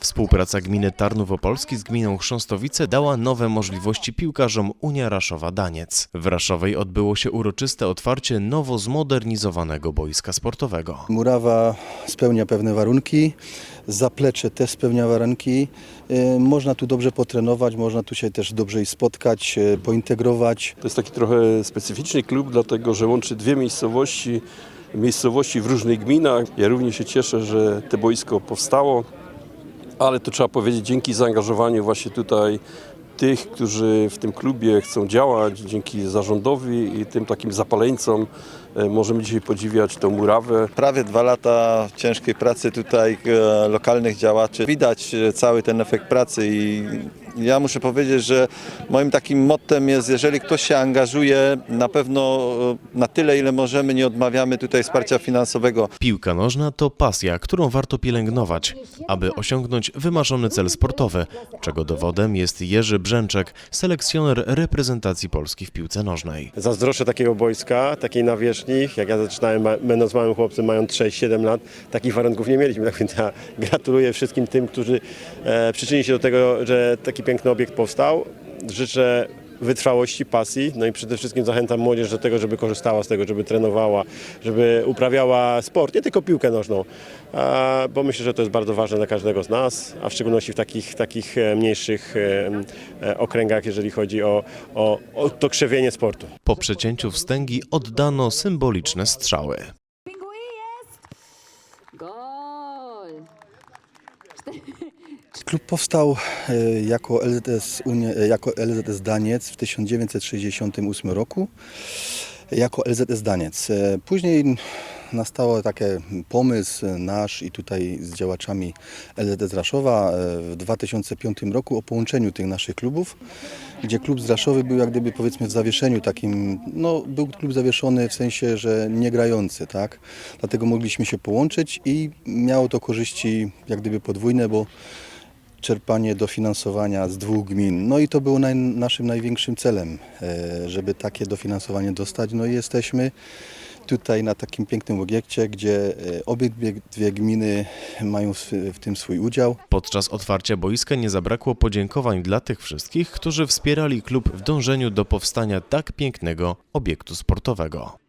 Współpraca gminy Tarnów Opolski z gminą Chrząstowice dała nowe możliwości piłkarzom Unia Raszowa-Daniec. W Raszowej odbyło się uroczyste otwarcie nowo zmodernizowanego boiska sportowego. Murawa spełnia pewne warunki, zaplecze też spełnia warunki. E, Można tu dobrze potrenować, można tu się też dobrze i spotkać, e, pointegrować. To jest taki trochę specyficzny klub, dlatego że łączy dwie miejscowości, miejscowości w różnych gminach. Ja również się cieszę, że to boisko powstało, ale to trzeba powiedzieć dzięki zaangażowaniu właśnie tutaj tych, którzy w tym klubie chcą działać, dzięki zarządowi i tym takim zapaleńcom e, możemy dzisiaj podziwiać tą murawę. prawie dwa lata ciężkiej pracy tutaj e, lokalnych działaczy. Widać e, cały ten efekt pracy i ja muszę powiedzieć, że moim takim mottem jest, jeżeli ktoś się angażuje, na pewno e, na tyle, ile możemy, nie odmawiamy tutaj wsparcia finansowego. Piłka nożna to pasja, którą warto pielęgnować, aby osiągnąć wymarzony cel sportowy, czego dowodem jest Jerzy Brzęczek, selekcjoner reprezentacji Polski w piłce nożnej. Zazdroszczę takiego boiska, takiej nawierzchni. Jak ja zaczynałem, będąc małym chłopcem, mając 6-7 lat, takich warunków nie mieliśmy. Tak więc ja gratuluję wszystkim tym, którzy e, przyczynili się do tego, że taki piękny obiekt powstał. Życzę wytrwałości, pasji, no i przede wszystkim zachęcam młodzież do tego, żeby korzystała z tego, żeby trenowała, żeby uprawiała sport, nie tylko piłkę nożną, bo myślę, że to jest bardzo ważne dla każdego z nas, a w szczególności w takich, takich e, mniejszych e, e, okręgach, jeżeli chodzi o, o, o to krzewienie sportu. Po przecięciu wstęgi oddano symboliczne strzały. Klub powstał e, jako LZS, e, jako LZS Daniec w 1968 roku, jako LZS Daniec. E, Później nastał taki pomysł nasz i tutaj z działaczami LZS Raszowa e, w 2005 roku o połączeniu tych naszych klubów, gdzie klub z Raszowy był jak gdyby powiedzmy w zawieszeniu takim, no był klub zawieszony w sensie, że nie grający, tak? Dlatego mogliśmy się połączyć i miało to korzyści jak gdyby podwójne, bo czerpanie dofinansowania z dwóch gmin. No i to było naj, naszym największym celem, e, żeby takie dofinansowanie dostać. No i jesteśmy tutaj na takim pięknym obiekcie, gdzie e, obie dwie, gminy mają w tym swój udział. Podczas otwarcia boiska nie zabrakło podziękowań dla tych wszystkich, którzy wspierali klub w dążeniu do powstania tak pięknego obiektu sportowego.